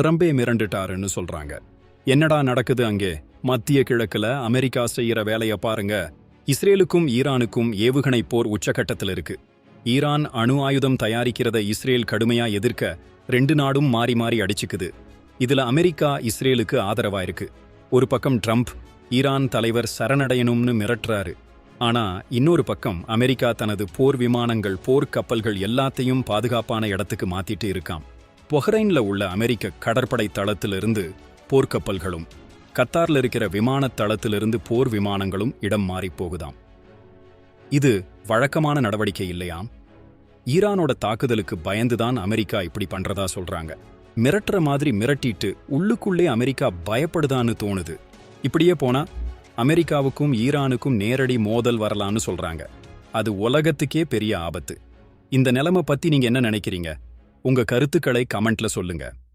ட்ரம்பே மிரண்டுட்டாருன்னு சொல்றாங்க. என்னடா நடக்குது அங்கே? மத்திய கிழக்குல அமெரிக்கா செய்யற வேலைய பாருங்க. இஸ்ரேலுக்கும் ஈரானுக்கும் ஏவுகணை போர் உச்சகட்டத்தில் இருக்கு. ஈரான் அணு ஆயுதம் தயாரிக்கிறத இஸ்ரேல் கடுமையா எதிர்க்க ரெண்டு நாடும் மாறி மாறி அடிச்சுக்குது. இதுல அமெரிக்கா இஸ்ரேலுக்கு ஆதரவா இருக்கு ஒரு பக்கம் ட்ரம்ப் ஈரான் தலைவர் சரணடையணும்னு மிரட்டுறாரு. ஆனா இன்னொரு பக்கம் அமெரிக்கா தனது போர் விமானங்கள் போர் கப்பல்கள் எல்லாத்தையும் பாதுகாப்பான இடத்துக்கு மாத்திட்டு இருக்காம். பொஹ்ரைன்ல உள்ள அமெரிக்க கடற்படை தளத்திலிருந்து போர்க்கப்பல்களும் கத்தார்ல இருக்கிற விமானத் தளத்திலிருந்து போர் விமானங்களும் இடம் மாறிப் போகுதாம். இது வழக்கமான நடவடிக்கை இல்லையாம் ஈரானோட தாக்குதலுக்கு பயந்துதான் அமெரிக்கா இப்படி பண்றதா சொல்றாங்க. மிரட்டுற மாதிரி மிரட்டிட்டு உள்ளுக்குள்ளே அமெரிக்கா பயப்படுதான்னு தோணுது. இப்படியே போனா அமெரிக்காவுக்கும் ஈரானுக்கும் நேரடி மோதல் வரலான்னு சொல்றாங்க. அது உலகத்துக்கே பெரிய ஆபத்து. இந்த நிலைமை பத்தி நீங்க என்ன நினைக்கிறீங்க? உங்க கருத்துக்களை கமெண்ட்ல சொல்லுங்க.